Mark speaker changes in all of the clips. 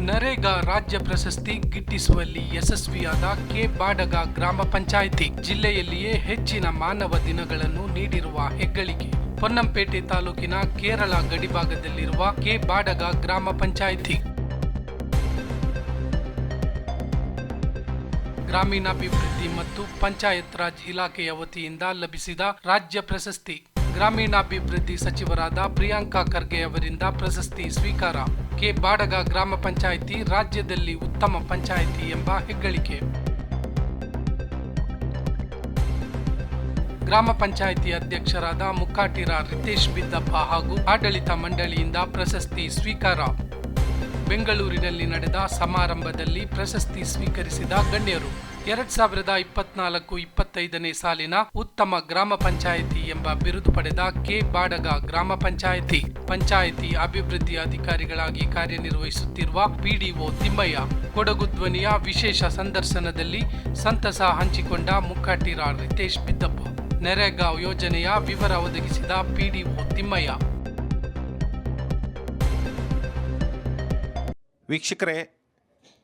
Speaker 1: ನರೇಗಾ ರಾಜ್ಯ ಪ್ರಶಸ್ತಿ ಗಿಟ್ಟಿಸುವಲ್ಲಿ ಯಶಸ್ವಿಯಾದ ಕೆ. ಬಾಡಗ ಗ್ರಾಮ ಪಂಚಾಯಿತಿ. ಜಿಲ್ಲೆಯಲ್ಲಿಯೇ ಹೆಚ್ಚಿನ ಮಾನವ ದಿನಗಳನ್ನು ನೀಡಿರುವ ಹೆಗ್ಗಳಿಕೆ. ಪೊನ್ನಂಪೇಟೆ ತಾಲೂಕಿನ ಕೇರಳ ಗಡಿಭಾಗದಲ್ಲಿರುವ ಕೆ. ಬಾಡಗ ಗ್ರಾಮ ಪಂಚಾಯಿತಿ. ಗ್ರಾಮೀಣಾಭಿವೃದ್ಧಿ ಮತ್ತು ಪಂಚಾಯತ್ ರಾಜ್ ಇಲಾಖೆಯ ವತಿಯಿಂದ ಲಭಿಸಿದ ರಾಜ್ಯ ಪ್ರಶಸ್ತಿ. ಗ್ರಾಮೀಣಾಭಿವೃದ್ಧಿ ಸಚಿವರಾದ ಪ್ರಿಯಾಂಕಾ ಖರ್ಗೆ ಅವರಿಂದ ಪ್ರಶಸ್ತಿ ಸ್ವೀಕಾರ. ಕೆ. ಬಾಡಗ ಗ್ರಾಮ ಪಂಚಾಯಿತಿ ರಾಜ್ಯದಲ್ಲಿ ಉತ್ತಮ ಪಂಚಾಯಿತಿ ಎಂಬ ಹೆಗ್ಗಳಿಕೆ. ಗ್ರಾಮ ಪಂಚಾಯಿತಿ ಅಧ್ಯಕ್ಷರಾದ ಮುಕ್ಕಾಟಿರ ರಿತೇಶ್ ಬಿದ್ದಪ್ಪ ಹಾಗೂ ಆಡಳಿತ ಮಂಡಳಿಯಿಂದ ಪ್ರಶಸ್ತಿ ಸ್ವೀಕಾರ. ಬೆಂಗಳೂರಿನಲ್ಲಿ ನಡೆದ ಸಮಾರಂಭದಲ್ಲಿ ಪ್ರಶಸ್ತಿ ಸ್ವೀಕರಿಸಿದ ಗಣ್ಯರು. ಎರಡ್ ಸಾವಿರದ ಇಪ್ಪತ್ನಾಲ್ಕು ಇಪ್ಪತ್ತೈದನೇ ಸಾಲಿನ ಉತ್ತಮ ಗ್ರಾಮ ಪಂಚಾಯಿತಿ ಎಂಬ ಬಿರುದು ಪಡೆದ ಕೆ. ಬಾಡಗ ಗ್ರಾಮ ಪಂಚಾಯಿತಿ. ಪಂಚಾಯಿತಿ ಅಭಿವೃದ್ಧಿ ಅಧಿಕಾರಿಗಳಾಗಿ ಕಾರ್ಯನಿರ್ವಹಿಸುತ್ತಿರುವ ಪಿಡಿಒ ತಿಮ್ಮಯ್ಯ, ಕೊಡಗು ಧ್ವನಿಯ ವಿಶೇಷ ಸಂದರ್ಶನದಲ್ಲಿ ಸಂತಸ ಹಂಚಿಕೊಂಡ ಮುಕ್ಕಾಟಿರ ರಿತೇಶ್ ಬಿದ್ದಪ್ಪ. ನೆರೆಗಾವ್ ಯೋಜನೆಯ ವಿವರ ಒದಗಿಸಿದ ಪಿಡಿಒ ತಿಮ್ಮಯ್ಯ.
Speaker 2: ವೀಕ್ಷಕರೇ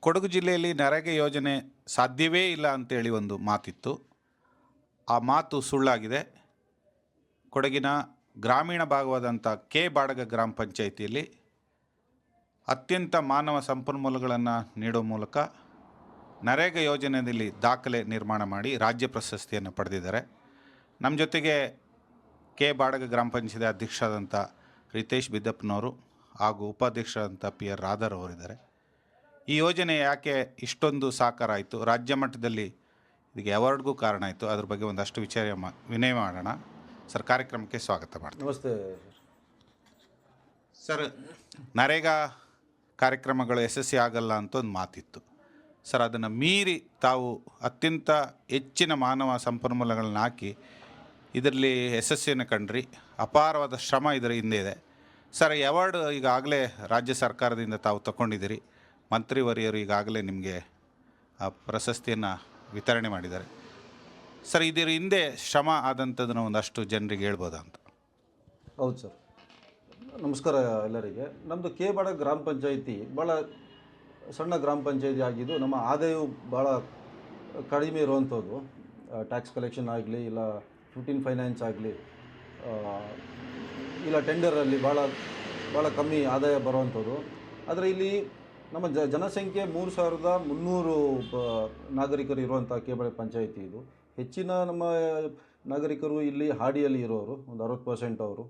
Speaker 2: ಕೊಡಗು ಜಿಲ್ಲೆಯಲ್ಲಿ ನರೇಗಾ ಯೋಜನೆ ಸಾಧ್ಯವೇ ಇಲ್ಲ ಅಂತೇಳಿ ಒಂದು ಮಾತಿತ್ತು. ಆ ಮಾತು ಸುಳ್ಳಾಗಿದೆ. ಕೊಡಗಿನ ಗ್ರಾಮೀಣ ಭಾಗವಾದಂಥ ಕೆ ಬಾಡಗ ಗ್ರಾಮ ಪಂಚಾಯಿತಿಯಲ್ಲಿ ಅತ್ಯಂತ ಮಾನವ ಸಂಪನ್ಮೂಲಗಳನ್ನು ನೀಡೋ ಮೂಲಕ ನರೇಗಾ ಯೋಜನೆಯಲ್ಲಿ ದಾಖಲೆ ನಿರ್ಮಾಣ ಮಾಡಿ ರಾಜ್ಯ ಪ್ರಶಸ್ತಿಯನ್ನು ಪಡೆದಿದ್ದಾರೆ. ನಮ್ಮ ಜೊತೆಗೆ ಕೆ ಬಾಡಗ ಗ್ರಾಮ ಪಂಚಾಯತಿ ಅಧ್ಯಕ್ಷರಾದಂಥ ರಿತೇಶ್ ಬಿದ್ದಪ್ಪನವರು ಹಾಗೂ ಉಪಾಧ್ಯಕ್ಷರಾದಂಥ ಪಿ ಆರ್ ರಾಧರ್ ಅವರಿದ್ದಾರೆ. ಈ ಯೋಜನೆ ಯಾಕೆ ಇಷ್ಟೊಂದು ಸಾಕಾರ ಆಯಿತು ರಾಜ್ಯ ಮಟ್ಟದಲ್ಲಿ ಇದಕ್ಕೆ ಅವಾರ್ಡ್ಗೂ ಕಾರಣ ಆಯಿತು. ಅದ್ರ ಬಗ್ಗೆ ಒಂದಷ್ಟು ವಿಚಾರ ಮಾ ವಿನಯ ಮಾಡೋಣ. ಸರ್ ಕಾರ್ಯಕ್ರಮಕ್ಕೆ ಸ್ವಾಗತ ಮಾಡ್ತೀನಿ.
Speaker 3: ನಮಸ್ತೆ
Speaker 2: ಸರ್ ನರೇಗಾ ಕಾರ್ಯಕ್ರಮಗಳು ಯಶಸ್ವಿ ಆಗಲ್ಲ ಅಂತ ಒಂದು ಮಾತಿತ್ತು. ಸರ್ ಅದನ್ನು ಮೀರಿ ತಾವು ಅತ್ಯಂತ ಹೆಚ್ಚಿನ ಮಾನವ ಸಂಪನ್ಮೂಲಗಳನ್ನ ಹಾಕಿ ಇದರಲ್ಲಿ ಯಶಸ್ವಿಯನ್ನು ಕಂಡ್ರಿ. ಅಪಾರವಾದ ಶ್ರಮ ಇದರ ಹಿಂದೆ ಇದೆ. ಸರ್ ಈ ಅವಾರ್ಡ್ ಈಗಾಗಲೇ ರಾಜ್ಯ ಸರ್ಕಾರದಿಂದ ತಾವು ತಗೊಂಡಿದ್ದೀರಿ ಮಂತ್ರಿವರಿಯರು ಈಗಾಗಲೇ ನಿಮಗೆ ಆ ಪ್ರಶಸ್ತಿಯನ್ನು ವಿತರಣೆ ಮಾಡಿದ್ದಾರೆ. ಸರ್, ಇದರ ಹಿಂದೆ ಶ್ರಮ ಆದಂಥದ್ದನ್ನು ಒಂದಷ್ಟು ಜನರಿಗೆ ಹೇಳ್ಬೋದಾ ಅಂತ?
Speaker 3: ಹೌದು ಸರ್. ನಮಸ್ಕಾರ ಎಲ್ಲರಿಗೆ. ನಮ್ಮದು ಕೆ ಬಾಡ ಗ್ರಾಮ ಪಂಚಾಯಿತಿ ಭಾಳ ಸಣ್ಣ ಗ್ರಾಮ ಪಂಚಾಯಿತಿ ಆಗಿದ್ದು ನಮ್ಮ ಆದಾಯವು ಭಾಳ ಕಡಿಮೆ ಇರುವಂಥದ್ದು. ಟ್ಯಾಕ್ಸ್ ಕಲೆಕ್ಷನ್ ಆಗಲಿ ಇಲ್ಲ ಫಿಫ್ಟೀನ್ ಫೈನಾನ್ಸ್ ಆಗಲಿ ಇಲ್ಲ ಟೆಂಡರಲ್ಲಿ ಭಾಳ ಭಾಳ ಕಮ್ಮಿ ಆದಾಯ ಬರುವಂಥದ್ದು. ಆದರೆ ಇಲ್ಲಿ ನಮ್ಮ ಜ, ಜನಸಂಖ್ಯೆ ಮೂರು ಸಾವಿರದ ಮುನ್ನೂರು ನಾಗರಿಕರು ಇರುವಂಥ ಕೇಬಳೆ ಪಂಚಾಯಿತಿ ಇದು. ಹೆಚ್ಚಿನ ನಮ್ಮ ನಾಗರಿಕರು ಇಲ್ಲಿ ಹಾಡಿಯಲ್ಲಿ ಇರೋರು, ಒಂದು ಅರವತ್ತು ಪರ್ಸೆಂಟ್ ಅವರು.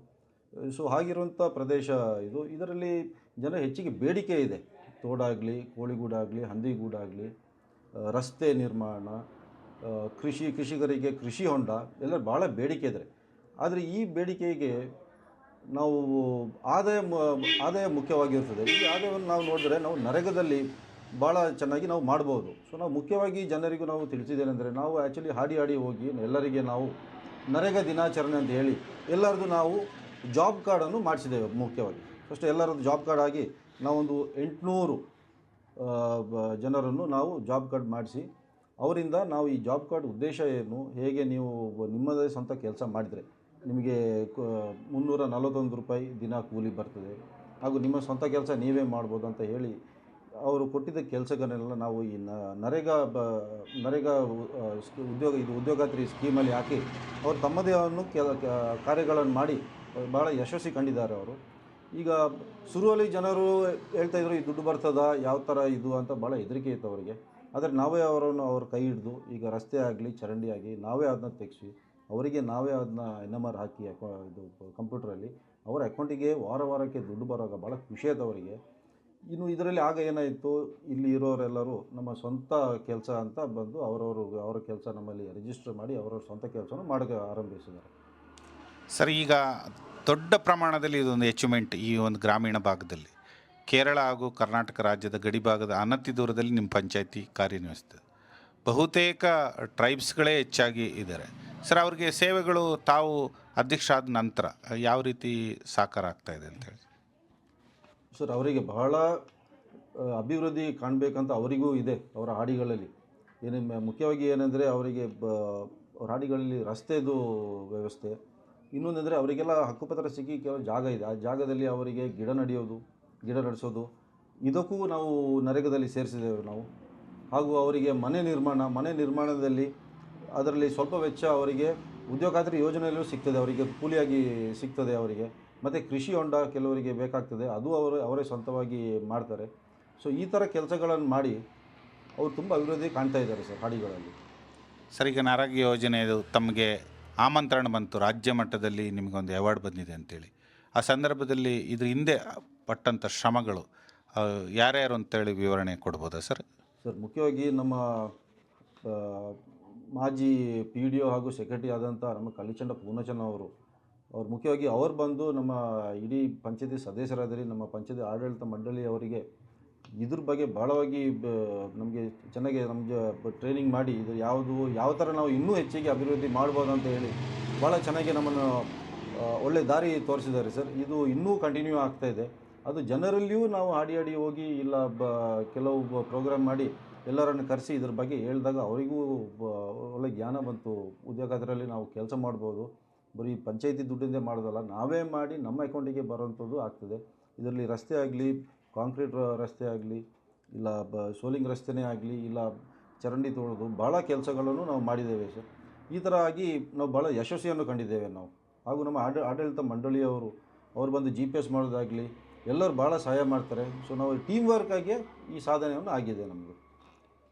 Speaker 3: ಸೊ ಹಾಗಿರುವಂಥ ಪ್ರದೇಶ ಇದು. ಇದರಲ್ಲಿ ಜನ ಹೆಚ್ಚಿಗೆ ಬೇಡಿಕೆ ಇದೆ. ತೋಡಾಗಲಿ, ಕೋಳಿಗೂಡಾಗಲಿ, ಹಂದಿಗೂಡಾಗಲಿ ರಸ್ತೆ ನಿರ್ಮಾಣ ಕೃಷಿ ಕೃಷಿಕರಿಗೆ ಕೃಷಿ ಹೊಂಡ, ಎಲ್ಲ ಭಾಳ ಬೇಡಿಕೆ ಇದೆ ಆದರೆ ಈ ಬೇಡಿಕೆಗೆ ನಾವು ಆದಾಯ ಆದಾಯ ಮುಖ್ಯವಾಗಿರ್ತದೆ. ಈ ಆದಾಯವನ್ನು ನಾವು ನೋಡಿದ್ರೆ ನಾವು ನರೇಗದಲ್ಲಿ ಭಾಳ ಚೆನ್ನಾಗಿ ನಾವು ಮಾಡ್ಬೋದು. ಸೊ ನಾವು ಮುಖ್ಯವಾಗಿ ಜನರಿಗೂ ನಾವು ತಿಳಿಸಿದ್ದೇನೆಂದರೆ ನಾವು ಆ್ಯಕ್ಚುಲಿ ಹಾಡಿ ಹಾಡಿ ಹೋಗಿ ಎಲ್ಲರಿಗೆ ನಾವು ನರೇಗಾ ದಿನಾಚರಣೆ ಅಂತ ಹೇಳಿ ಎಲ್ಲರದು ನಾವು ಜಾಬ್ ಕಾರ್ಡನ್ನು ಮಾಡಿಸಿದ್ದೇವೆ ಮುಖ್ಯವಾಗಿ. ಫಸ್ಟ್ ಎಲ್ಲರದ್ದು ಜಾಬ್ ಕಾರ್ಡ್ ಆಗಿ ನಾವೊಂದು ಎಂಟುನೂರು ಜನರನ್ನು ನಾವು ಜಾಬ್ ಕಾರ್ಡ್ ಮಾಡಿಸಿ ಅವರಿಂದ ನಾವು ಈ ಜಾಬ್ ಕಾರ್ಡ್ ಉದ್ದೇಶ ಏನು, ಹೇಗೆ ನೀವು ನಿಮ್ಮದೇ ಸ್ವಂತ ಕೆಲಸ ಮಾಡಿದರೆ ನಿಮಗೆ ಮುನ್ನೂರ ನಲವತ್ತೊಂದು ರೂಪಾಯಿ ದಿನ ಕೂಲಿ ಬರ್ತದೆ. ಹಾಗೂ ನಿಮ್ಮ ಸ್ವಂತ ಕೆಲಸ ನೀವೇ ಮಾಡ್ಬೋದು ಅಂತ ಹೇಳಿ ಅವರು ಕೊಟ್ಟಿದ್ದ ಕೆಲಸಗಳನ್ನೆಲ್ಲ ನಾವು ಈ ನರೇಗಾ ಬ, ನರೇಗಾ ಉದ್ಯೋಗ, ಇದು ಉದ್ಯೋಗಾತ್ರಿ ಸ್ಕೀಮಲ್ಲಿ ಹಾಕಿ ಅವರು ತಮ್ಮದೇ ಅನ್ನು ಕೆಲ ಕಾರ್ಯಗಳನ್ನು ಮಾಡಿ ಭಾಳ ಯಶಸ್ವಿ ಕಂಡಿದ್ದಾರೆ ಅವರು. ಈಗ ಶುರುವಲ್ಲಿ ಜನರು ಹೇಳ್ತಾ ಇದ್ರು, ಈ ದುಡ್ಡು ಬರ್ತದ? ಯಾವ ಥರ ಇದು? ಅಂತ ಭಾಳ ಹೆದರಿಕೆ ಇತ್ತು ಅವರಿಗೆ. ಆದರೆ ನಾವೇ ಅವರನ್ನು ಅವ್ರ ಕೈ ಹಿಡಿದು ಈಗ ರಸ್ತೆ ಆಗಲಿ, ಚರಂಡಿ ಆಗಲಿ ನಾವೇ ಅದನ್ನ ತೆಗೆಸಿ ಅವರಿಗೆ ನಾವೇ ಅದನ್ನ ಎನ್ ಎಂ ಆರ್ ಹಾಕಿ ಅಕೌ, ಇದು ಕಂಪ್ಯೂಟ್ರಲ್ಲಿ, ಅವರ ಅಕೌಂಟಿಗೆ ವಾರ ವಾರಕ್ಕೆ ದುಡ್ಡು ಬರುವಾಗ ಭಾಳ ಖುಷಿ ಆಯ್ತು ಅವರಿಗೆ. ಇನ್ನು ಇದರಲ್ಲಿ ಆಗ ಏನಾಯಿತು, ಇಲ್ಲಿ ಇರೋರೆಲ್ಲರೂ ನಮ್ಮ ಸ್ವಂತ ಕೆಲಸ ಅಂತ ಬಂದು ಅವರವರು, ಅವರ ಕೆಲಸ ನಮ್ಮಲ್ಲಿ ರಿಜಿಸ್ಟರ್ ಮಾಡಿ ಅವರವ್ರ ಸ್ವಂತ ಕೆಲಸನ ಮಾಡೋಕ್ಕೆ ಆರಂಭಿಸಿದ್ದಾರೆ.
Speaker 2: ಸರ್, ಈಗ ದೊಡ್ಡ ಪ್ರಮಾಣದಲ್ಲಿ ಇದೊಂದು ಅಚೀವ್ಮೆಂಟ್ ಈ ಒಂದು ಗ್ರಾಮೀಣ ಭಾಗದಲ್ಲಿ. ಕೇರಳ ಹಾಗೂ ಕರ್ನಾಟಕ ರಾಜ್ಯದ ಗಡಿ ಭಾಗದ ಅನತಿ ದೂರದಲ್ಲಿ ನಿಮ್ಮ ಪಂಚಾಯಿತಿ ಕಾರ್ಯನಿರ್ವಹಿಸ್ತದೆ ಬಹುತೇಕ ಟ್ರೈಬ್ಸ್ಗಳೇ ಹೆಚ್ಚಾಗಿ ಇದ್ದಾರೆ. ಸರ್, ಅವ್ರಿಗೆ ಸೇವೆಗಳು ತಾವು ಅಧ್ಯಕ್ಷ ಆದ ನಂತರ ಯಾವ ರೀತಿ ಸಾಕಾರ ಆಗ್ತಾ ಇದೆ ಅಂತ ಹೇಳಿ.
Speaker 3: ಸರ್, ಅವರಿಗೆ ಬಹಳ ಅಭಿವೃದ್ಧಿ ಕಾಣಬೇಕಂತ ಅವರಿಗೂ ಇದೆ ಅವರ ಹಾಡಿಗಳಲ್ಲಿ. ಏನು ಮುಖ್ಯವಾಗಿ ಏನಂದರೆ ಅವರಿಗೆ ಬ, ಅವ್ರ ಹಾಡಿಗಳಲ್ಲಿ ರಸ್ತೆದು ವ್ಯವಸ್ಥೆ. ಇನ್ನೊಂದಂದರೆ ಅವರಿಗೆಲ್ಲ ಹಕ್ಕುಪತ್ರ ಸಿಕ್ಕಿ ಕೆಲವು ಜಾಗ ಇದೆ. ಆ ಜಾಗದಲ್ಲಿ ಅವರಿಗೆ ಗಿಡ ನಡೆಯೋದು, ಗಿಡ ನಡೆಸೋದು, ಇದಕ್ಕೂ ನಾವು ನರೇಗದಲ್ಲಿ ಸೇರಿಸಿದ್ದೇವೆ ನಾವು. ಹಾಗೂ ಅವರಿಗೆ ಮನೆ ನಿರ್ಮಾಣ, ಮನೆ ನಿರ್ಮಾಣದಲ್ಲಿ ಅದರಲ್ಲಿ ಸ್ವಲ್ಪ ವೆಚ್ಚ ಅವರಿಗೆ ಉದ್ಯೋಗಾತ್ರಿ ಯೋಜನೆಯಲ್ಲೂ ಸಿಗ್ತದೆ ಅವರಿಗೆ ಕೂಲಿಯಾಗಿ ಸಿಗ್ತದೆ ಅವರಿಗೆ. ಮತ್ತು ಕೃಷಿ ಹೊಂಡ ಕೆಲವರಿಗೆ ಬೇಕಾಗ್ತದೆ ಅದು ಅವರು ಅವರೇ ಸ್ವಂತವಾಗಿ ಮಾಡ್ತಾರೆ. ಸೊ ಈ ಥರ ಕೆಲಸಗಳನ್ನು ಮಾಡಿ ಅವರು ತುಂಬ ಅಭಿವೃದ್ಧಿ ಕಾಣ್ತಾ ಇದ್ದಾರೆ ಸರ್ ಹಾಡಿಗಳಲ್ಲಿ.
Speaker 2: ಸರ್ ಈಗ ನಾರಾಗ್ಯ ಯೋಜನೆಯದು ತಮಗೆ ಆಮಂತ್ರಣ ಬಂತು ರಾಜ್ಯ ಮಟ್ಟದಲ್ಲಿ ನಿಮಗೊಂದು ಅವಾರ್ಡ್ ಬಂದಿದೆ ಅಂತೇಳಿ. ಆ ಸಂದರ್ಭದಲ್ಲಿ ಇದ್ರ ಹಿಂದೆ ಪಟ್ಟಂಥ ಶ್ರಮಗಳು ಯಾರ್ಯಾರು ಅಂತೇಳಿ ವಿವರಣೆ ಕೊಡ್ಬೋದಾ ಸರ್?
Speaker 3: ಸರ್ ಮುಖ್ಯವಾಗಿ ನಮ್ಮ ಮಾಜಿ ಪಿ ಡಿ ಒ ಹಾಗೂ ಸೆಕ್ರೆಟರಿ ಆದಂಥ ನಮ್ಮ ಕಲ್ಲಿಚಂಡ ಪೂರ್ಣಚಂದ್ರ ಅವರು, ಅವ್ರು ಮುಖ್ಯವಾಗಿ ಅವ್ರು ಬಂದು ನಮ್ಮ ಇಡೀ ಪಂಚಾಯತಿ ಸದಸ್ಯರಾದರೆ, ನಮ್ಮ ಪಂಚಾಯತಿ ಆಡಳಿತ ಮಂಡಳಿ ಅವರಿಗೆ ಇದ್ರ ಬಗ್ಗೆ ಭಾಳವಾಗಿ ನಮಗೆ ಚೆನ್ನಾಗಿ ನಮಗೆ ಟ್ರೈನಿಂಗ್ ಮಾಡಿ ಇದು ಯಾವುದು, ಯಾವ ಥರ ನಾವು ಇನ್ನೂ ಹೆಚ್ಚಿಗೆ ಅಭಿವೃದ್ಧಿ ಮಾಡ್ಬೋದು ಅಂತ ಹೇಳಿ ಭಾಳ ಚೆನ್ನಾಗಿ ನಮ್ಮನ್ನು ಒಳ್ಳೆ ದಾರಿ ತೋರಿಸಿದ್ದಾರೆ ಸರ್. ಇದು ಇನ್ನೂ ಕಂಟಿನ್ಯೂ ಆಗ್ತಾ ಇದೆ. ಅದು ಜನರಲ್ಲಿಯೂ ನಾವು ಹಾಡಿ ಹಾಡಿ ಹೋಗಿ ಇಲ್ಲ ಬ, ಕೆಲವು ಪ್ರೋಗ್ರಾಮ್ ಮಾಡಿ ಎಲ್ಲರನ್ನು ಕರೆಸಿ ಇದ್ರ ಬಗ್ಗೆ ಹೇಳಿದಾಗ ಅವರಿಗೂ ಒಳ್ಳೆ ಜ್ಞಾನ ಬಂತು. ಉದ್ಯೋಗದಲ್ಲಿ ನಾವು ಕೆಲಸ ಮಾಡ್ಬೋದು. ಬರೀ ಪಂಚಾಯಿತಿ ದುಡ್ಡಿಂದೇ ಮಾಡೋದಲ್ಲ, ನಾವೇ ಮಾಡಿ ನಮ್ಮ ಅಕೌಂಟಿಗೆ ಬರೋವಂಥದ್ದು ಆಗ್ತದೆ. ಇದರಲ್ಲಿ ರಸ್ತೆ ಆಗಲಿ, ಕಾಂಕ್ರೀಟ್ ರಸ್ತೆ ಆಗಲಿ, ಇಲ್ಲ ಬ, ಸೋಲಿಂಗ್ ರಸ್ತೆನೇ ಆಗಲಿ, ಇಲ್ಲ ಚರಂಡಿ ತೊಳೆದು ಭಾಳ ಕೆಲಸಗಳನ್ನು ನಾವು ಮಾಡಿದ್ದೇವೆ ಸರ್. ಈ ಥರ ಆಗಿ ನಾವು ಭಾಳ ಯಶಸ್ವಿಯನ್ನು ಕಂಡಿದ್ದೇವೆ ನಾವು. ಹಾಗೂ ನಮ್ಮ ಆಡ, ಆಡಳಿತ ಮಂಡಳಿಯವರು, ಅವ್ರು ಬಂದು ಜಿ ಪಿ ಎಸ್ ಮಾಡೋದಾಗಲಿ, ಎಲ್ಲರೂ ಭಾಳ ಸಹಾಯ ಮಾಡ್ತಾರೆ. ಸೊ ನಾವು ಟೀಮ್ ವರ್ಕಾಗಿ ಈ ಸಾಧನೆಯನ್ನು ಆಗಿದೆ ನಮ್ಮದು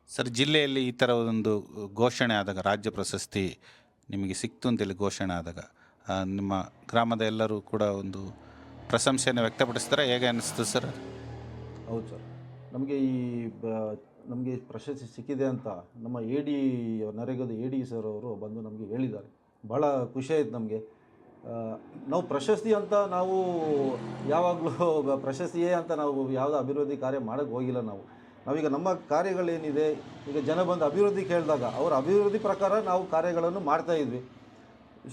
Speaker 2: ಸರ್ ಜಿಲ್ಲೆಯಲ್ಲಿ ಈ ಥರ ಒಂದು ಘೋಷಣೆ ಆದಾಗ ರಾಜ್ಯ ಪ್ರಶಸ್ತಿ ನಿಮಗೆ ಸಿಕ್ತು ಅಂತೇಳಿ ಘೋಷಣೆ ಆದಾಗ ಆ, ನಿಮ್ಮ ಗ್ರಾಮದ ಎಲ್ಲರೂ ಕೂಡ ಒಂದು ಪ್ರಶಂಸೆಯನ್ನು ವ್ಯಕ್ತಪಡಿಸ್ತಾರೆ ಹೇಗೆ ಅನ್ನಿಸ್ತು ಸರ್?
Speaker 3: ಹೌದು ಸರ್. ನಮಗೆ ಈ ನಮಗೆ ಪ್ರಶಸ್ತಿ ಸಿಕ್ಕಿದೆ ಅಂತ ನಮ್ಮ ಎ ಡಿ ನರೇಗದ ಎ ಡಿ ಸರ್ ಅವರು ಬಂದು ನಮಗೆ ಹೇಳಿದ್ದಾರೆ. ಭಾಳ ಖುಷಿ ಆಯ್ತು ನಮಗೆ. ನಾವು ಪ್ರಶಸ್ತಿ ಅಂತ ನಾವು ಯಾವಾಗಲೂ ಪ್ರಶಸ್ತಿಯೇ ಅಂತ ನಾವು ಯಾವುದೇ ಅಭಿವೃದ್ಧಿ ಕಾರ್ಯ ಮಾಡೋಕ್ಕೆ ಹೋಗಿಲ್ಲ ನಾವು. ನಾವೀಗ ನಮ್ಮ ಕಾರ್ಯಗಳೇನಿದೆ, ಈಗ ಜನ ಬಂದು ಅಭಿವೃದ್ಧಿ ಕೇಳಿದಾಗ ಅವರ ಅಭಿವೃದ್ಧಿ ಪ್ರಕಾರ ನಾವು ಕಾರ್ಯಗಳನ್ನು ಮಾಡ್ತಾ ಇದ್ವಿ.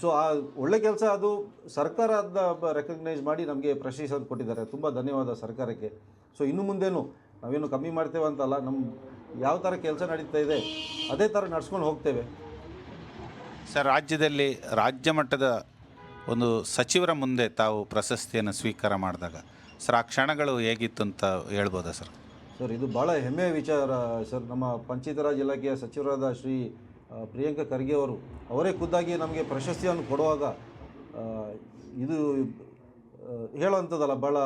Speaker 3: ಸೊ ಆ ಒಳ್ಳೆ ಕೆಲಸ ಅದು ಸರ್ಕಾರ ಅದನ್ನ ರೆಕಗ್ನೈಸ್ ಮಾಡಿ ನಮಗೆ ಪ್ರಶಸ್ತಿ ಕೊಟ್ಟಿದ್ದಾರೆ. ತುಂಬ ಧನ್ಯವಾದ ಸರ್ಕಾರಕ್ಕೆ. ಸೊ ಇನ್ನು ಮುಂದೇನು ನಾವೇನು ಕಮ್ಮಿ ಮಾಡ್ತೇವೆ ಅಂತಲ್ಲ ನಮ್ಮ ಯಾವ ಥರ ಕೆಲಸ ನಡೀತಾ ಇದೆ ಅದೇ ಥರ ನಡ್ಸ್ಕೊಂಡು ಹೋಗ್ತೇವೆ.
Speaker 2: ಸರ್, ರಾಜ್ಯದಲ್ಲಿ ರಾಜ್ಯ ಮಟ್ಟದ ಒಂದು ಸಚಿವರ ಮುಂದೆ ತಾವು ಪ್ರಶಸ್ತಿಯನ್ನು ಸ್ವೀಕಾರ ಮಾಡಿದಾಗ, ಸರ್, ಆ ಕ್ಷಣಗಳು ಹೇಗಿತ್ತು ಅಂತ ಹೇಳ್ಬೋದಾ ಸರ್?
Speaker 3: ಸರ್, ಇದು ಭಾಳ ಹೆಮ್ಮೆಯ ವಿಚಾರ, ಸರ್. ನಮ್ಮ ಪಂಚಾಯತ್ ರಾಜ್ ಇಲಾಖೆಯ ಸಚಿವರಾದ ಶ್ರೀ ಪ್ರಿಯಾಂಕ ಖರ್ಗೆ ಅವರು, ಅವರೇ ಖುದ್ದಾಗಿ ನಮಗೆ ಪ್ರಶಸ್ತಿಯನ್ನು ಕೊಡುವಾಗ ಇದು ಹೇಳೋವಂಥದ್ದಲ್ಲ ಭಾಳ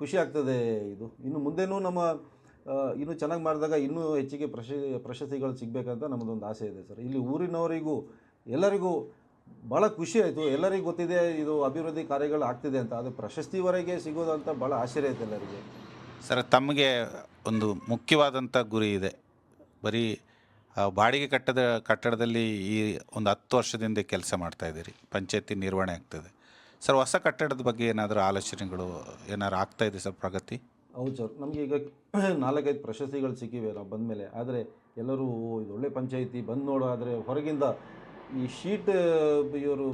Speaker 3: ಖುಷಿ ಆಗ್ತದೆ ಇದು. ಇನ್ನು ಮುಂದೆನೂ ನಮ್ಮ ಇನ್ನೂ ಚೆನ್ನಾಗಿ ಮಾಡಿದಾಗ ಇನ್ನೂ ಹೆಚ್ಚಿಗೆ ಪ್ರಶಸ್ತಿ, ಪ್ರಶಸ್ತಿಗಳು ಸಿಗಬೇಕಂತ ನಮ್ಮದೊಂದು ಆಸೆ ಇದೆ, ಸರ್. ಇಲ್ಲಿ ಊರಿನವರಿಗೂ, ಎಲ್ಲರಿಗೂ ಭಾಳ ಖುಷಿ ಆಯಿತು. ಎಲ್ಲರಿಗೂ ಗೊತ್ತಿದೆ, ಇದು ಅಭಿವೃದ್ಧಿ ಕಾರ್ಯಗಳು ಆಗ್ತಿದೆ ಅಂತ. ಅದು ಪ್ರಶಸ್ತಿವರೆಗೆ ಸಿಗೋದಂತ ಭಾಳ ಆಶ್ಚರ್ಯ ಆಯಿತು ಎಲ್ಲರಿಗೆ.
Speaker 2: ಸರ್ ತಮಗೆ ಒಂದು ಮುಖ್ಯವಾದಂಥ ಗುರಿ ಇದೆ. ಬರೀ ಬಾಡಿಗೆ ಕಟ್ಟದ ಕಟ್ಟಡದಲ್ಲಿ ಈ ಒಂದು ಹತ್ತು ವರ್ಷದಿಂದ ಕೆಲಸ ಮಾಡ್ತಾ ಇದ್ದೀರಿ. ಪಂಚಾಯತಿ ನಿರ್ವಹಣೆ ಆಗ್ತದೆ. ಸರ್ ಹೊಸ ಕಟ್ಟಡದ ಬಗ್ಗೆ ಏನಾದರೂ ಆಲೋಚನೆಗಳು ಏನಾದ್ರು ಆಗ್ತಾ ಇದೆ ಸರ್ ಪ್ರಗತಿ?
Speaker 3: ಹೌದು ಸರ್. ನಮಗೆ ಈಗ ನಾಲ್ಕೈದು ಪ್ರಶಸ್ತಿಗಳು ಸಿಕ್ಕಿವೆ ನಾವು ಬಂದಮೇಲೆ. ಆದರೆ ಎಲ್ಲರೂ "ಓ, ಇದು ಒಳ್ಳೆ ಪಂಚಾಯಿತಿ ಬಂದು ನೋಡು ಆದರೆ ಹೊರಗಿಂದ ಈ ಶೀಟ್ ಇವರು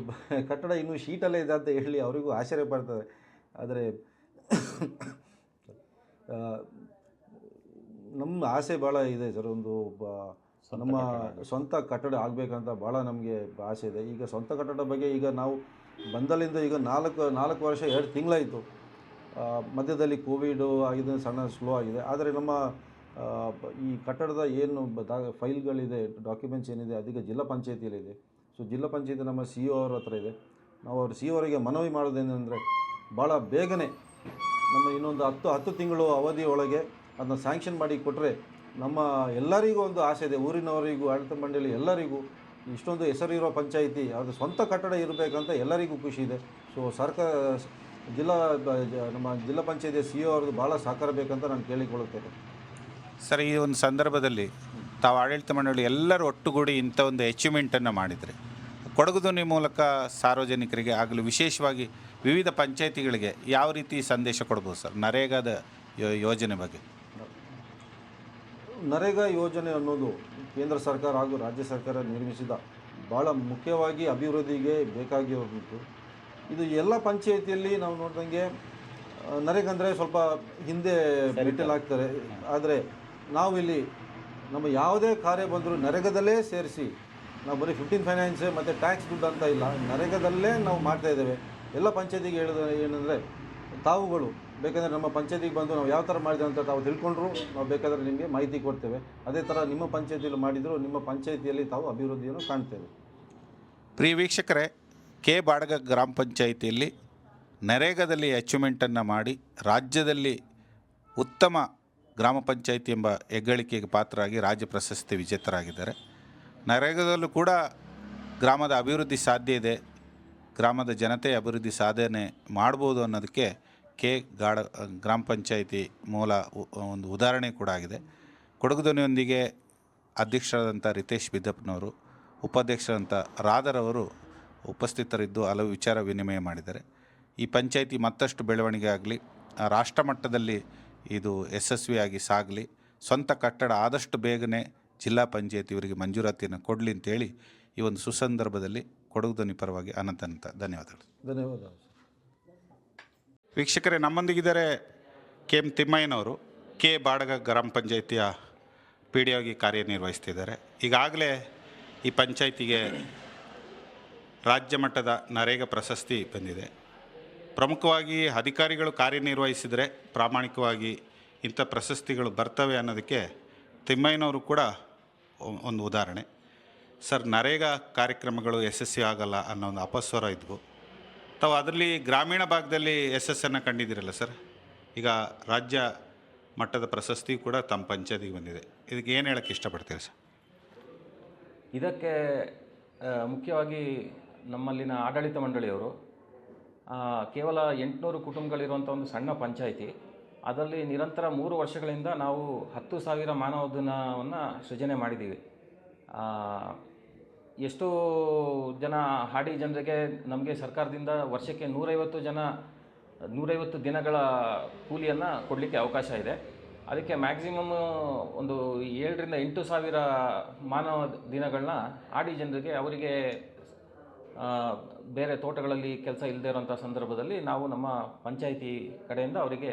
Speaker 3: ಕಟ್ಟಡ ಇನ್ನೂ ಶೀಟಲ್ಲೇ ಇದೆ ಅಂತ ಹೇಳಿ ಅವರಿಗೂ ಆಶ್ಚರ್ಯ ಪಡ್ತಾರೆ. ಆದರೆ ನಮ್ಮ ಆಸೆ ಭಾಳ ಇದೆ ಸರ್ ಒಂದು ಬ- ನಮ್ಮ ಸ್ವಂತ ಕಟ್ಟಡ ಆಗಬೇಕಂತ ಭಾಳ ನಮಗೆ ಆಸೆ ಇದೆ. ಈಗ ಸ್ವಂತ ಕಟ್ಟಡ ಬಗ್ಗೆ ಈಗ ನಾವು ಬಂದಲ್ಲಿಂದ ಈಗ ನಾಲ್ಕು ನಾಲ್ಕು ವರ್ಷ ಎರಡು ತಿಂಗಳಾಯಿತು. ಮಧ್ಯದಲ್ಲಿ ಕೋವಿಡು ಆಗಿದೆ ಸಣ್ಣ ಸ್ಲೋ ಆಗಿದೆ. ಆದರೆ ನಮ್ಮ ಈ ಕಟ್ಟಡದ ಏನು ಫೈಲ್ಗಳಿದೆ ಡಾಕ್ಯುಮೆಂಟ್ಸ್ ಏನಿದೆ ಅದೀಗ ಜಿಲ್ಲಾ ಪಂಚಾಯತಿಯಲ್ಲಿದೆ. ಸೊ ಜಿಲ್ಲಾ ಪಂಚಾಯತಿ ನಮ್ಮ ಸಿ ಒ ಅವ್ರ ಹತ್ರ ಇದೆ. ನಾವು ಅವ್ರ ಸಿ ಅವರಿಗೆ ಮನವಿ ಮಾಡೋದೇನೆಂದರೆ ಭಾಳ ಬೇಗನೆ ನಮ್ಮ ಇನ್ನೊಂದು ಹತ್ತು ಹತ್ತು ತಿಂಗಳು ಅವಧಿ ಒಳಗೆ ಅದನ್ನ ಸ್ಯಾಂಕ್ಷನ್ ಮಾಡಿ ಕೊಟ್ಟರೆ ನಮ್ಮ ಎಲ್ಲರಿಗೂ ಒಂದು ಆಸೆ ಇದೆ. ಊರಿನವರಿಗೂ, ಆಡಳಿತ ಮಂಡಳಿ ಎಲ್ಲರಿಗೂ ಇಷ್ಟೊಂದು ಹೆಸರಿರೋ ಪಂಚಾಯಿತಿ, ಅದು ಸ್ವಂತ ಕಟ್ಟಡ ಇರಬೇಕಂತ ಎಲ್ಲರಿಗೂ ಖುಷಿ ಇದೆ. ಸೊ ಸರ್ಕಾರ, ಜಿಲ್ಲಾ, ನಮ್ಮ ಜಿಲ್ಲಾ ಪಂಚಾಯತಿ ಸಿ ಒ ಅವ್ರದ್ದು ಭಾಳ ಸಹಕಾರ ಬೇಕಂತ ನಾನು ಕೇಳಿಕೊಳ್ಳುತ್ತೇನೆ.
Speaker 2: ಸರ್, ಈ ಒಂದು ಸಂದರ್ಭದಲ್ಲಿ ತಾವು ಆಡಳಿತ ಮಂಡಳಿ ಎಲ್ಲರೂ ಒಟ್ಟುಗೂಡಿ ಇಂಥ ಒಂದು ಅಚೀವ್ಮೆಂಟನ್ನು ಮಾಡಿದರೆ. ಕೊಡಗು ಧ್ವನಿ ಮೂಲಕ ಸಾರ್ವಜನಿಕರಿಗೆ ಆಗಲಿ, ವಿಶೇಷವಾಗಿ ವಿವಿಧ ಪಂಚಾಯಿತಿಗಳಿಗೆ ಯಾವ ರೀತಿ ಸಂದೇಶ ಕೊಡ್ಬೋದು ಸರ್? ನರೇಗಾದ ಯೋ- ಯೋಜನೆ ಬಗ್ಗೆ.
Speaker 3: ನರೇಗಾ ಯೋಜನೆ ಅನ್ನೋದು ಕೇಂದ್ರ ಸರ್ಕಾರ ಹಾಗೂ ರಾಜ್ಯ ಸರ್ಕಾರ ನಿರ್ಮಿಸಿದ ಭಾಳ ಮುಖ್ಯವಾಗಿ ಅಭಿವೃದ್ಧಿಗೆ ಬೇಕಾಗಿರೋದು ಇದು ಎಲ್ಲ ಪಂಚಾಯಿತಿಯಲ್ಲಿ ನಾವು ನೋಡ್ದಂಗೆ ಆ, ನರೇಗಾ ಅಂದರೆ ಸ್ವಲ್ಪ ಹಿಂದೆ ಮೆಟಲ್ ಆಗ್ತಾರೆ ಆದರೆ ನಾವಿಲ್ಲಿ ನಮ್ಮ ಯಾವುದೇ ಕಾರ್ಯ ಬಂದರೂ ನರೇಗಾದಲ್ಲೇ ಸೇರಿಸಿ ನಾವು ಬರೀ ಫಿಫ್ಟೀನ್ ಫೈನಾನ್ಸ್ ಮತ್ತು ಟ್ಯಾಕ್ಸ್ ದುಡ್ಡು ಅಂತ ಇಲ್ಲ ನರೇಗಾದಲ್ಲೇ ನಾವು ಮಾಡ್ತಾ ಇದ್ದೇವೆ. ಎಲ್ಲ ಪಂಚಾಯತಿಗೆ ಹೇಳೋದು ಏನಂದರೆ, ತಾವುಗಳು, ಬೇಕಂದರೆ ನಮ್ಮ ಪಂಚಾಯತಿಗೆ ಬಂದು ನಾವು ಯಾವ ಥರ ಮಾಡಿದೆ ಅಂತ ತಾವು ತಿಳ್ಕೊಂಡ್ರು, ನಾವು ಬೇಕಾದರೆ ನಿಮಗೆ ಮಾಹಿತಿ ಕೊಡ್ತೇವೆ. ಅದೇ ಥರ ನಿಮ್ಮ ಪಂಚಾಯತಿಯಲ್ಲಿ ಮಾಡಿದರೂ, ನಿಮ್ಮ ಪಂಚಾಯತಿಯಲ್ಲಿ ತಾವು ಅಭಿವೃದ್ಧಿಯನ್ನು ಕಾಣ್ತೇವೆ.
Speaker 2: ಪ್ರಿಯ ವೀಕ್ಷಕರೇ, ಕೆ ಬಾಡಗ ಗ್ರಾಮ ಪಂಚಾಯಿತಿಯಲ್ಲಿ ನರೇಗಾದಲ್ಲಿ ಅಚೀವ್ಮೆಂಟನ್ನು ಮಾಡಿ ರಾಜ್ಯದಲ್ಲಿ ಉತ್ತಮ ಗ್ರಾಮ ಪಂಚಾಯಿತಿ ಎಂಬ ಹೆಗ್ಗಳಿಕೆಗೆ ಪಾತ್ರರಾಗಿ ರಾಜ್ಯ ಪ್ರಶಸ್ತಿ ವಿಜೇತರಾಗಿದ್ದಾರೆ. ನರೇಗಾದಲ್ಲೂ ಕೂಡ ಗ್ರಾಮದ ಅಭಿವೃದ್ಧಿ ಸಾಧ್ಯ ಇದೆ. ಗ್ರಾಮದ ಜನತೆ ಅಭಿವೃದ್ಧಿ ಸಾಧನೆ ಮಾಡ್ಬೋದು ಅನ್ನೋದಕ್ಕೆ ಕೆ ಗಾಡ, ಗ್ರಾಮ ಪಂಚಾಯಿತಿ ಮೂಲ ಒಂದು ಉದಾಹರಣೆ ಕೂಡ ಆಗಿದೆ. ಕೊಡಗು ಧ್ವನಿಯೊಂದಿಗೆ ಅಧ್ಯಕ್ಷರಾದಂಥ ರಿತೇಶ್ ಬಿದ್ದಪ್ಪನವರು, ಉಪಾಧ್ಯಕ್ಷರಾದಂಥ ರಾಧರವರು ಉಪಸ್ಥಿತರಿದ್ದು ಹಲವು ವಿಚಾರ ವಿನಿಮಯ ಮಾಡಿದ್ದಾರೆ. ಈ ಪಂಚಾಯಿತಿ ಮತ್ತಷ್ಟು ಬೆಳವಣಿಗೆ ಆಗಲಿ, ರಾಷ್ಟ್ರ ಮಟ್ಟದಲ್ಲಿ ಇದು ಯಶಸ್ವಿಯಾಗಿ ಸಾಗಲಿ, ಸ್ವಂತ ಕಟ್ಟಡ ಆದಷ್ಟು ಬೇಗನೆ ಜಿಲ್ಲಾ ಪಂಚಾಯತಿ ಇವರಿಗೆ ಮಂಜೂರಾತಿಯನ್ನು ಕೊಡಲಿ ಅಂತೇಳಿ ಈ ಒಂದು ಸುಸಂದರ್ಭದಲ್ಲಿ ಕೊಡಗು ಧ್ವನಿ ಪರವಾಗಿ ಅನಂತ ಅನಂತ ಧನ್ಯವಾದಗಳು.
Speaker 3: ಧನ್ಯವಾದ
Speaker 2: ವೀಕ್ಷಕರೇ ನಮ್ಮೊಂದಿಗಿದ್ದಾರೆ ಕೆ ಎಂ ತಿಮ್ಮಯ್ಯನವರು ಕೆ ಬಾಡಗ ಗ್ರಾಮ ಪಂಚಾಯಿತಿಯ ಪಿ ಡಿ ಆಗಿ ಕಾರ್ಯನಿರ್ವಹಿಸ್ತಿದ್ದಾರೆ. ಈಗಾಗಲೇ ಈ ಪಂಚಾಯಿತಿಗೆ ರಾಜ್ಯ ಮಟ್ಟದ ನರೇಗಾ ಪ್ರಶಸ್ತಿ ಬಂದಿದೆ. ಪ್ರಮುಖವಾಗಿ ಅಧಿಕಾರಿಗಳು ಕಾರ್ಯನಿರ್ವಹಿಸಿದರೆ ಪ್ರಾಮಾಣಿಕವಾಗಿ ಇಂಥ ಪ್ರಶಸ್ತಿಗಳು ಬರ್ತವೆ ಅನ್ನೋದಕ್ಕೆ ತಿಮ್ಮಯ್ಯನವರು ಕೂಡ ಒಂದು ಉದಾಹರಣೆ. ಸರ್, ನರೇಗಾ ಕಾರ್ಯಕ್ರಮಗಳು ಯಶಸ್ವಿ ಆಗಲ್ಲ ಅನ್ನೋ ಒಂದು ಅಪಸ್ವರ ಇದ್ವು. ತಾವು ಅದರಲ್ಲಿ ಗ್ರಾಮೀಣ ಭಾಗದಲ್ಲಿ ಯಶಸ್ಸನ್ನು ಕಂಡಿದ್ದೀರಲ್ಲ ಸರ್? ಈಗ ರಾಜ್ಯ ಮಟ್ಟದ ಪ್ರಶಸ್ತಿ ಕೂಡ ತಮ್ಮ ಪಂಚಾಯತಿಗೆ ಬಂದಿದೆ. ಇದಕ್ಕೆ ಏನು ಹೇಳೋಕ್ಕೆ ಇಷ್ಟಪಡ್ತೀರಿ ಸರ್?
Speaker 4: ಇದಕ್ಕೆ ಮುಖ್ಯವಾಗಿ ನಮ್ಮಲ್ಲಿನ ಆಡಳಿತ ಮಂಡಳಿಯವರು ಕೇವಲ ಎಂಟುನೂರು ಕುಟುಂಬಗಳಿರುವಂಥ ಒಂದು ಸಣ್ಣ ಪಂಚಾಯಿತಿ, ಅದರಲ್ಲಿ ನಿರಂತರ ಮೂರು ವರ್ಷಗಳಿಂದ ನಾವು ಹತ್ತು ಸಾವಿರ ಮಾನವ ದಿನವನ್ನು ಸೃಜನೆ ಮಾಡಿದ್ದೀವಿ. ಎಷ್ಟೋ ಜನ ಹಾಡಿ ಜನರಿಗೆ ನಮಗೆ ಸರ್ಕಾರದಿಂದ ವರ್ಷಕ್ಕೆ ನೂರೈವತ್ತು ಜನ, ನೂರೈವತ್ತು ದಿನಗಳ ಕೂಲಿಯನ್ನು ಕೊಡಲಿಕ್ಕೆ ಅವಕಾಶ ಇದೆ. ಅದಕ್ಕೆ ಮ್ಯಾಕ್ಸಿಮಮ್ ಒಂದು ಏಳರಿಂದ ಎಂಟು ಸಾವಿರ ಮಾನವ ದಿನಗಳನ್ನ ಆಡಿ ಜನರಿಗೆ ಅವರಿಗೆ ಬೇರೆ ತೋಟಗಳಲ್ಲಿ ಕೆಲಸ ಇಲ್ಲದೆ ಇರೋಂಥ ಸಂದರ್ಭದಲ್ಲಿ ನಾವು ನಮ್ಮ ಪಂಚಾಯಿತಿ ಕಡೆಯಿಂದ ಅವರಿಗೆ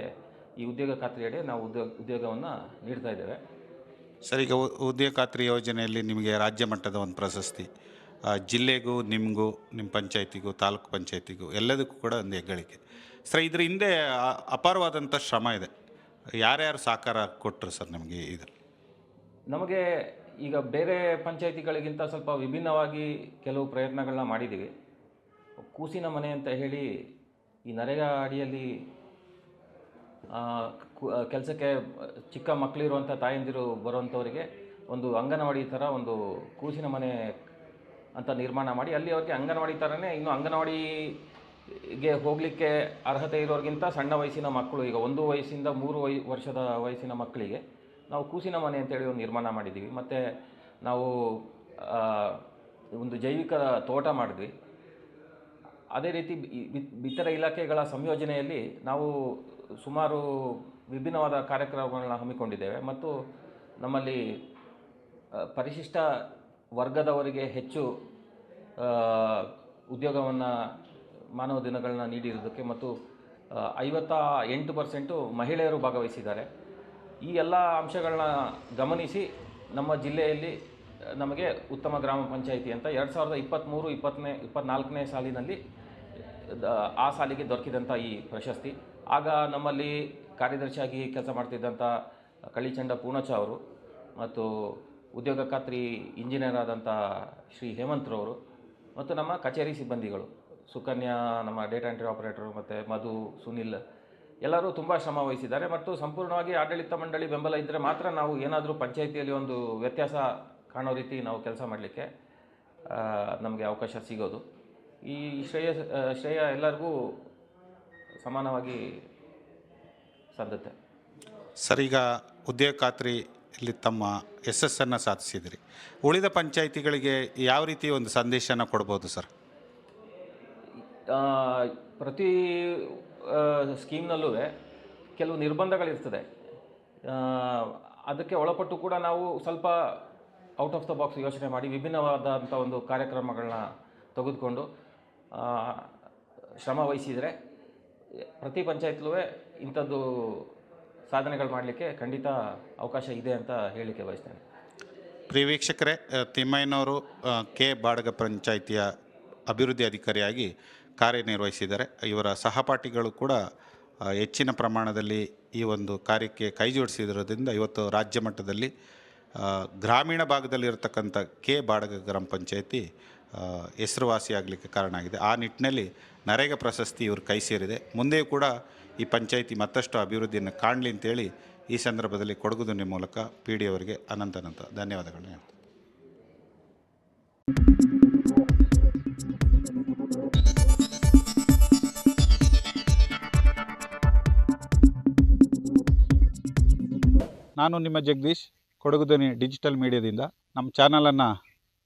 Speaker 4: ಈ ಉದ್ಯೋಗ ಖಾತ್ರಿಯಡಿ ನಾವು ಉದ್ಯೋಗ ಉದ್ಯೋಗವನ್ನು ನೀಡ್ತಾ ಇದ್ದೇವೆ.
Speaker 2: ಸರ್, ಈಗ ಉದ್ಯೋಗ ಖಾತ್ರಿ ಯೋಜನೆಯಲ್ಲಿ ನಿಮಗೆ ರಾಜ್ಯ ಮಟ್ಟದ ಒಂದು ಪ್ರಶಸ್ತಿ ಜಿಲ್ಲೆಗೂ ನಿಮಗೂ ನಿಮ್ಮ ಪಂಚಾಯತಿಗೂ, ತಾಲೂಕು ಪಂಚಾಯತಿಗೂ ಎಲ್ಲದಕ್ಕೂ ಕೂಡ ಒಂದು ಹೆಗ್ಗಳಿಕೆ. ಸರ್, ಇದ್ರ ಹಿಂದೆ ಅಪಾರವಾದಂಥ ಶ್ರಮ ಇದೆ. ಯಾರ್ಯಾರು ಸಹಕಾರ ಕೊಟ್ಟರು ಸರ್ ನಿಮಗೆ ಇದು?
Speaker 4: ನಮಗೆ ಈಗ ಬೇರೆ ಪಂಚಾಯಿತಿಗಳಿಗಿಂತ ಸ್ವಲ್ಪ ವಿಭಿನ್ನವಾಗಿ ಕೆಲವು ಪ್ರಯತ್ನಗಳನ್ನ ಮಾಡಿದ್ದೀವಿ. ಕೂಸಿನ ಮನೆ ಅಂತ ಹೇಳಿ ಈ ನರೇಗಾ ಅಡಿಯಲ್ಲಿ ಕೆಲಸಕ್ಕೆ ಚಿಕ್ಕ ಮಕ್ಕಳಿರುವಂಥ ತಾಯಂದಿರು ಬರುವಂಥವರಿಗೆ ಒಂದು ಅಂಗನವಾಡಿ ಥರ ಒಂದು ಕೂಸಿನ ಮನೆ ಅಂತ ನಿರ್ಮಾಣ ಮಾಡಿ ಅಲ್ಲಿ ಅವ್ರಿಗೆ ಅಂಗನವಾಡಿ ಥರನೇ ಇನ್ನು ಅಂಗನವಾಡಿಗೆ ಹೋಗಲಿಕ್ಕೆ ಅರ್ಹತೆ ಇರೋರಿಗಿಂತ ಸಣ್ಣ ವಯಸ್ಸಿನ ಮಕ್ಕಳು, ಈಗ ಒಂದು ವಯಸ್ಸಿಂದ ಮೂರು ವಯ, ವರ್ಷದ ವಯಸ್ಸಿನ ಮಕ್ಕಳಿಗೆ ನಾವು ಕೂಸಿನ ಮನೆ ಅಂತೇಳಿ ಒಂದು ನಿರ್ಮಾಣ ಮಾಡಿದ್ದೀವಿ. ಮತ್ತು ನಾವು ಒಂದು ಜೈವಿಕ ತೋಟ ಮಾಡಿದ್ವಿ. ಅದೇ ರೀತಿ ಇತರ ಇಲಾಖೆಗಳ ಸಂಯೋಜನೆಯಲ್ಲಿ ನಾವು ಸುಮಾರು ವಿಭಿನ್ನವಾದ ಕಾರ್ಯಕ್ರಮಗಳನ್ನ ಹಮ್ಮಿಕೊಂಡಿದ್ದೇವೆ. ಮತ್ತು ನಮ್ಮಲ್ಲಿ ಪರಿಶಿಷ್ಟ ವರ್ಗದವರಿಗೆ ಹೆಚ್ಚು ಉದ್ಯೋಗವನ್ನು, ಮಾನವ ದಿನಗಳನ್ನ ನೀಡಿರೋದಕ್ಕೆ ಮತ್ತು ಐವತ್ತ ಎಂಟು ಪರ್ಸೆಂಟು ಮಹಿಳೆಯರು ಭಾಗವಹಿಸಿದ್ದಾರೆ. ಈ ಎಲ್ಲ ಅಂಶಗಳನ್ನ ಗಮನಿಸಿ ನಮ್ಮ ಜಿಲ್ಲೆಯಲ್ಲಿ ನಮಗೆ ಉತ್ತಮ ಗ್ರಾಮ ಪಂಚಾಯಿತಿ ಅಂತ ಎರಡು ಸಾವಿರದ ಇಪ್ಪತ್ತ್ಮೂರು ಇಪ್ಪತ್ತನೇ ಇಪ್ಪತ್ತ್ನಾಲ್ಕನೇ ಸಾಲಿನಲ್ಲಿ, ಆ ಸಾಲಿಗೆ ದೊರಕಿದಂಥ ಈ ಪ್ರಶಸ್ತಿ. ಆಗ ನಮ್ಮಲ್ಲಿ ಕಾರ್ಯದರ್ಶಿಯಾಗಿ ಕೆಲಸ ಮಾಡ್ತಿದ್ದಂಥ ಕಳಿಚಂಡ ಪೂರ್ಣಚ ಅವರು ಮತ್ತು ಉದ್ಯೋಗ ಖಾತ್ರಿ ಇಂಜಿನಿಯರ್ ಆದಂಥ ಶ್ರೀ ಹೇಮಂತ್ರವರು ಮತ್ತು ನಮ್ಮ ಕಚೇರಿ ಸಿಬ್ಬಂದಿಗಳು ಸುಕನ್ಯಾ, ನಮ್ಮ ಡೇಟಾ ಎಂಟ್ರಿ ಆಪರೇಟರು ಮತ್ತು ಮಧು, ಸುನಿಲ್ ಎಲ್ಲರೂ ತುಂಬ ಶ್ರಮ ವಹಿಸಿದ್ದಾರೆ ಮತ್ತು ಸಂಪೂರ್ಣವಾಗಿ ಆಡಳಿತ ಮಂಡಳಿ ಬೆಂಬಲ ಇದ್ದರೆ ಮಾತ್ರ ನಾವು ಏನಾದರೂ ಪಂಚಾಯಿತಿಯಲ್ಲಿ ಒಂದು ವ್ಯತ್ಯಾಸ ಕಾಣೋ ರೀತಿ ನಾವು ಕೆಲಸ ಮಾಡಲಿಕ್ಕೆ ನಮಗೆ ಅವಕಾಶ ಸಿಗೋದು. ಈ ಶ್ರೇಯ ಶ್ರೇಯ ಎಲ್ಲರಿಗೂ ಸಮಾನವಾಗಿ ಸಂದತ್ತೆ
Speaker 2: ಸರ್ ಈಗ ಉದ್ಯೋಗ ಖಾತ್ರಿಯಲ್ಲಿ ತಮ್ಮ ಯಶಸ್ಸನ್ನು ಸಾಧಿಸಿದಿರಿ. ಉಳಿದ ಪಂಚಾಯಿತಿಗಳಿಗೆ ಯಾವ ರೀತಿ ಒಂದು ಸಂದೇಶನ ಕೊಡ್ಬೋದು ಸರ್?
Speaker 4: ಪ್ರತಿ ಸ್ಕೀಮ್ನಲ್ಲೂ ಕೆಲವು ನಿರ್ಬಂಧಗಳಿರ್ತದೆ. ಅದಕ್ಕೆ ಒಳಪಟ್ಟು ಕೂಡ ನಾವು ಸ್ವಲ್ಪ ಔಟ್ ಆಫ್ ದ ಬಾಕ್ಸ್ ಯೋಚನೆ ಮಾಡಿ ವಿಭಿನ್ನವಾದಂಥ ಒಂದು ಕಾರ್ಯಕ್ರಮಗಳನ್ನ ತೆಗೆದುಕೊಂಡು ಶ್ರಮ ವಹಿಸಿದರೆ ಪ್ರತಿ ಪಂಚಾಯತ್ಲೂ ಇಂಥದ್ದು ಸಾಧನೆಗಳು ಮಾಡಲಿಕ್ಕೆ ಖಂಡಿತ ಅವಕಾಶ ಇದೆ ಅಂತ ಹೇಳಲಿಕ್ಕೆ ಬಯಸ್ತೇನೆ.
Speaker 2: ಪ್ರಿಯ ವೀಕ್ಷಕರೇ ತಿಮ್ಮಯ್ಯನವರು ಕೆ. ಬಾಡಗ ಪಂಚಾಯಿತಿಯ ಅಭಿವೃದ್ಧಿ ಅಧಿಕಾರಿಯಾಗಿ ಕಾರ್ಯನಿರ್ವಹಿಸಿದ್ದಾರೆ. ಇವರ ಸಹಪಾಠಿಗಳು ಕೂಡ ಹೆಚ್ಚಿನ ಪ್ರಮಾಣದಲ್ಲಿ ಈ ಒಂದು ಕಾರ್ಯಕ್ಕೆ ಕೈ ಜೋಡಿಸಿರೋದ್ರಿಂದ ಇವತ್ತು ರಾಜ್ಯ ಮಟ್ಟದಲ್ಲಿ ಗ್ರಾಮೀಣ ಭಾಗದಲ್ಲಿರತಕ್ಕಂಥ ಕೆ. ಬಾಡಗ ಗ್ರಾಮ ಪಂಚಾಯತಿ ಹೆಸರುವಾಸಿಯಾಗಲಿಕ್ಕೆ ಕಾರಣ ಆಗಿದೆ. ಆ ನಿಟ್ಟಿನಲ್ಲಿ ನರೇಗಾ ಪ್ರಶಸ್ತಿ ಇವರು ಕೈ ಸೇರಿದೆ. ಮುಂದೆಯೂ ಕೂಡ ಈ ಪಂಚಾಯಿತಿ ಮತ್ತಷ್ಟು ಅಭಿವೃದ್ಧಿಯನ್ನು ಕಾಣಲಿ ಅಂತೇಳಿ ಈ ಸಂದರ್ಭದಲ್ಲಿ ಕೊಡಗು ಮೂಲಕ ಪಿ ಡಿ ಅವರಿಗೆ ಧನ್ಯವಾದಗಳನ್ನ ಹೇಳ್ತೀನಿ. ನಾನು ನಿಮ್ಮ ಜಗದೀಶ್ ಕೊಡಗು ಧ್ವನಿ ಡಿಜಿಟಲ್ ಮೀಡಿಯಾದಿಂದ ನಮ್ಮ ಚಾನಲನ್ನು